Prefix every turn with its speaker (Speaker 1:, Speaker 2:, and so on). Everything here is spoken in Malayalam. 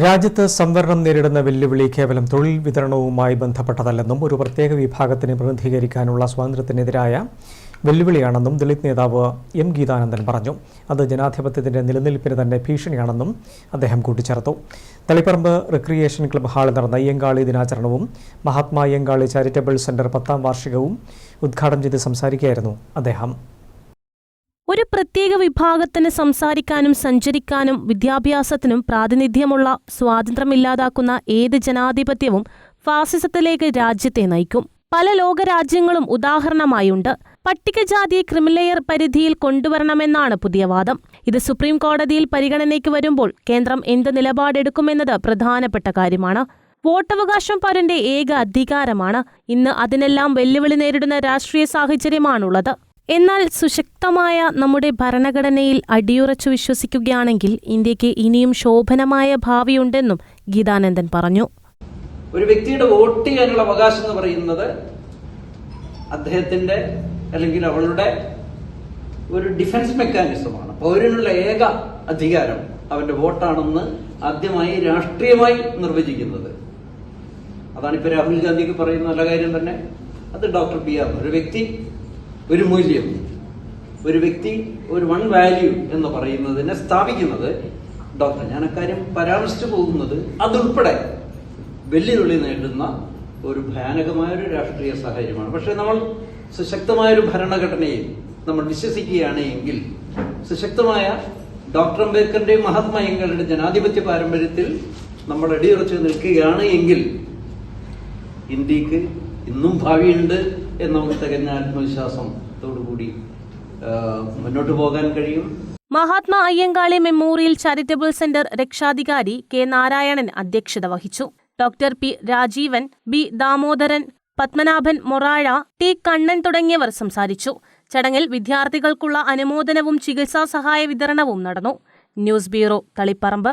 Speaker 1: രാജ്യത്ത് സംവരണം നേരിടുന്ന വെല്ലുവിളി കേവലം തൊഴിൽ വിതരണവുമായി ബന്ധപ്പെട്ടതല്ലെന്നും ഒരു പ്രത്യേക വിഭാഗത്തിന് പ്രതിനിധീകരിക്കാനുള്ള സ്വാതന്ത്ര്യത്തിനെതിരായ വെല്ലുവിളിയാണെന്നും ദളിത് നേതാവ് എം ഗീതാനന്ദൻ പറഞ്ഞു. അത് ജനാധിപത്യത്തിന്റെ നിലനിൽപ്പിന് തന്നെ ഭീഷണിയാണെന്നും അദ്ദേഹം കൂട്ടിച്ചേർത്തു. തളിപ്പറമ്പ് റിക്രിയേഷൻ ക്ലബ് ഹാളിൽ നടന്ന അയ്യങ്കാളി ദിനാചരണവും മഹാത്മാ അയ്യങ്കാളി ചാരിറ്റബിൾ സെന്റർ പത്താം വാർഷികവും ഉദ്ഘാടനം ചെയ്ത് സംസാരിക്കുകയായിരുന്നു അദ്ദേഹം.
Speaker 2: ഒരു പ്രത്യേക വിഭാഗത്തിന് സംസാരിക്കാനും സഞ്ചരിക്കാനും വിദ്യാഭ്യാസത്തിനും പ്രാതിനിധ്യമുള്ള സ്വാതന്ത്ര്യമില്ലാതാക്കുന്ന ഏത് ജനാധിപത്യവും ഫാസിസത്തിലേക്ക് രാജ്യത്തെ നയിക്കും. പല ലോകരാജ്യങ്ങളും ഉദാഹരണമായുണ്ട്. പട്ടികജാതിയെ ക്രിമിലെയർ പരിധിയിൽ കൊണ്ടുവരണമെന്നാണ് പുതിയ വാദം. ഇത് സുപ്രീം കോടതിയിൽ പരിഗണനയ്ക്ക് വരുമ്പോൾ കേന്ദ്രം എന്ത് നിലപാടെടുക്കുമെന്നത് പ്രധാനപ്പെട്ട കാര്യമാണ്. വോട്ടവകാശം പരന്റെ ഏക അധികാരമാണ്. ഇന്ന് അതിനെല്ലാം വെല്ലുവിളി നേരിടുന്ന രാഷ്ട്രീയ സാഹചര്യമാണുള്ളത്. എന്നാൽ സുശക്തമായ നമ്മുടെ ഭരണഘടനയിൽ അടിയുറച്ചു വിശ്വസിക്കുകയാണെങ്കിൽ ഇന്ത്യയ്ക്ക് ഇനിയും ശോഭനമായ ഭാവിയുണ്ടെന്നും ഗീതാനന്ദൻ പറഞ്ഞു.
Speaker 3: ഒരു വ്യക്തിയുടെ വോട്ട് ചെയ്യാനുള്ള അവകാശം എന്ന് പറയുന്നത് അദ്ദേഹത്തിന്റെ അല്ലെങ്കിൽ അവളുടെ ഒരു ഡിഫൻസ് മെക്കാനിസമാണ് പൗരനുള്ള ഏക അധികാരം അവന്റെ വോട്ടാണെന്ന് ആദ്യമായി രാഷ്ട്രീയമായി നിർവചിക്കുന്നത്. അതാണ് ഇപ്പൊ രാഹുൽ ഗാന്ധിക്ക് പറയുന്ന നല്ല കാര്യം തന്നെ. അത് ഡോക്ടർ ബി ആർ. ഒരു വ്യക്തി ഒരു മൂല്യം ഒരു വ്യക്തി ഒരു വൺ വാല്യൂ എന്ന് പറയുന്നതിനെ സ്ഥാപിക്കുന്നത് ഡോക്ടർ ഞാൻ അക്കാര്യം പരാമർശിച്ചു പോകുന്നത് അതുൾപ്പെടെ വെല്ലുവിളി നേടുന്ന ഒരു ഭയാനകമായ ഒരു രാഷ്ട്രീയ സാഹചര്യമാണ്. പക്ഷെ നമ്മൾ സുശക്തമായൊരു ഭരണഘടനയിൽ നമ്മൾ വിശ്വസിക്കുകയാണ് എങ്കിൽ സുശക്തമായ ഡോക്ടർ അംബേദ്കറിന്റെയും മഹാത്മാ ജനാധിപത്യ പാരമ്പര്യത്തിൽ നമ്മൾ അടിയുറച്ച് നിൽക്കുകയാണ് എങ്കിൽ ഇന്ത്യയ്ക്ക് ഇന്നും ഭാവിയുണ്ട് എന്ന തികഞ്ഞ ആത്മവിശ്വാസത്തോടുകൂടി മുന്നോട്ട് പോകാൻ കഴിയും.
Speaker 2: Mahatma Ayyankali memorial charitable centre രക്ഷാധികാരി കെ നാരായണൻ അധ്യക്ഷത വഹിച്ചു. Doctor P Rajeevan B Damodaran Padmanabhan Morazha T Kannan തുടങ്ങിയവർ സംസാരിച്ചു. ചടങ്ങിൽ വിദ്യാർത്ഥികൾക്കുള്ള അനുമോദനവും ചികിത്സാ സഹായ വിതരണവും നടന്നു. News bureau Taliparamba.